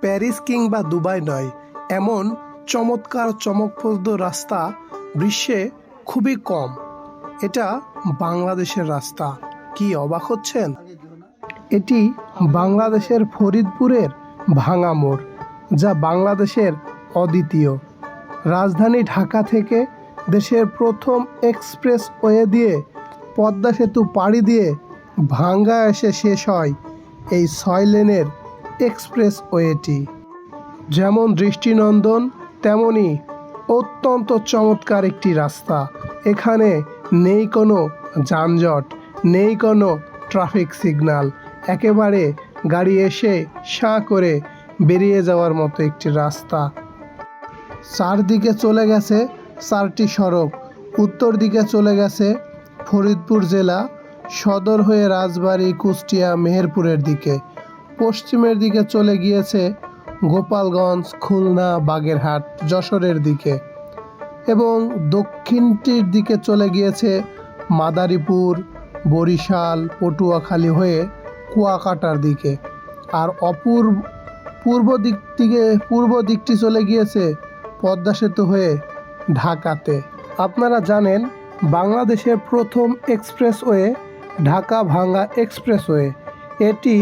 Paris কিংবা Dubai নয়, এমন চমৎকার চমকপ্রদ রাস্তা বিশ্বে খুবই কম। এটা বাংলাদেশের রাস্তা। কি অবাক হচ্ছেন? এটি বাংলাদেশের ফরিদপুরের ভাঙা মোড়, যা বাংলাদেশের অদ্বিতীয়। রাজধানী ঢাকা থেকে দেশের প্রথম এক্সপ্রেস ওয়ে দিয়ে পদ্মা সেতু পাড়ি দিয়ে ভাঙ্গা এসে শেষ হয় এই ছয় লেনের এক্সপ্রেস ওয়েটি। যেমন দৃষ্টিনন্দন, তেমনি অত্যন্ত চমৎকার একটি রাস্তা। এখানে নেই কোনো যানজট, নেই কোনো ট্রাফিক সিগন্যাল একেবারে গাড়ি এসে সাঁ করে বেরিয়ে যাওয়ার মতো একটি রাস্তা। চারদিকে চলে গেছে চারটি সড়ক। উত্তর দিকে চলে গেছে ফরিদপুর জেলা, সদর হয়ে রাজবাড়ী কুষ্টিয়া মেহেরপুরের দিকে। পশ্চিমের দিকে চলে গিয়েছে গোপালগঞ্জ, খুলনা, বাগেরহাট, যশোরের দিকে এবং দক্ষিণটির দিকে চলে গিয়েছে মাদারীপুর, বরিশাল, পটুয়াখালী হয়ে কুয়াকাটার দিকে। আর অপূর্ব, পূর্ব দিক থেকে, পূর্ব দিকটি চলে গিয়েছে পদ্মা সেতু হয়ে ঢাকাতে। আপনারা জানেন, বাংলাদেশের প্রথম এক্সপ্রেসওয়ে ঢাকা ভাঙ্গা এক্সপ্রেসওয়ে। এটি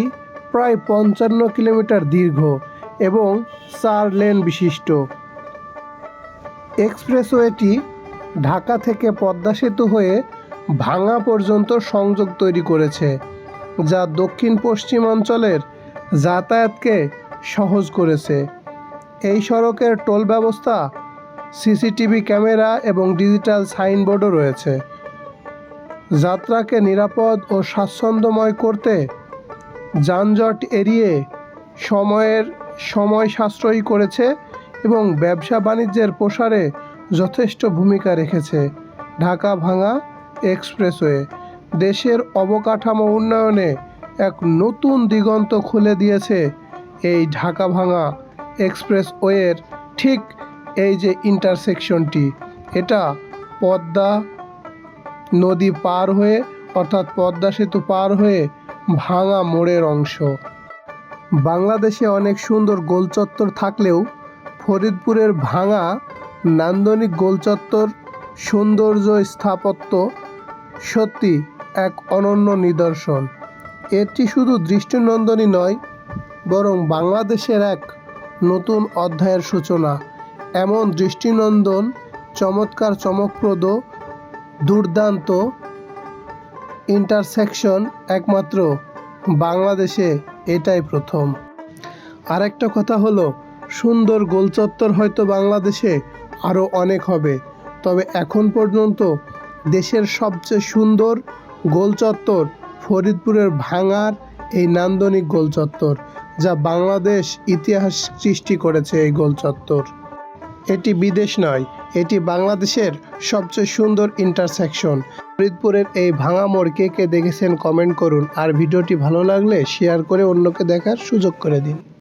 প্রায় পঞ্চান্ন কিলোমিটার দীর্ঘ এবং চার লেন বিশিষ্ট। এক্সপ্রেসওয়েটি ঢাকা থেকে পদ্মা সেতু হয়ে ভাঙা পর্যন্ত সংযোগ তৈরি করেছে, যা দক্ষিণ পশ্চিমাঞ্চলের যাতায়াতকে সহজ করেছে। এই সড়কের টোল ব্যবস্থা, সিসিটিভি ক্যামেরা এবং ডিজিটাল সাইনবোর্ডও রয়েছে। যাত্রাকে নিরাপদ ও স্বাচ্ছন্দ্যময় করতে যানজট এড়িয়ে সময়ের সময় সাশ্রয়ী করেছে এবং ব্যবসা বাণিজ্যের প্রসারে যথেষ্ট ভূমিকা রেখেছে ঢাকা ভাঙা এক্সপ্রেসওয়ে। দেশের অবকাঠামো উন্নয়নে এক নতুন দিগন্ত খুলে দিয়েছে এই ঢাকা ভাঙা এক্সপ্রেসওয়ের ঠিক এই যে ইন্টারসেকশনটি। এটা পদ্মা নদী পার হয়ে, অর্থাৎ পদ্মা সেতু পার হয়ে ভাঙা মোড়ের অংশ। বাংলাদেশে অনেক সুন্দর গোলচত্বর থাকলেও ফরিদপুরের ভাঙা নান্দনিক গোলচত্বর সৌন্দর্য স্থাপত্য সত্যি এক অনন্য নিদর্শন। এটি শুধু দৃষ্টিনন্দনই নয়, বরং বাংলাদেশের এক নতুন অধ্যায়ের সূচনা। এমন দৃষ্টিনন্দন, চমৎকার চমকপ্রদ, দুর্দান্ত ইন্টারসেকশন একমাত্র বাংলাদেশে এটাই প্রথম। আরেকটা কথা হলো, সুন্দর গোলচত্বর হয়তো বাংলাদেশে আরও অনেক হবে, তবে এখন পর্যন্ত দেশের সবচেয়ে সুন্দর গোলচত্বর ফরিদপুরের ভাঙার এই নান্দনিক গোলচত্বর, যা বাংলাদেশ ইতিহাস সৃষ্টি করেছে এই গোলচত্বর। এটি বিদেশ নয়, এটি বাংলাদেশের সবচেয়ে সুন্দর ইন্টারসেকশন ফরিদপুরের এই ভাঙা মোড় কে কে দেখেছেন কমেন্ট করুন। আর ভিডিওটি ভালো লাগলে শেয়ার করে অন্যকে দেখার সুযোগ করে দিন।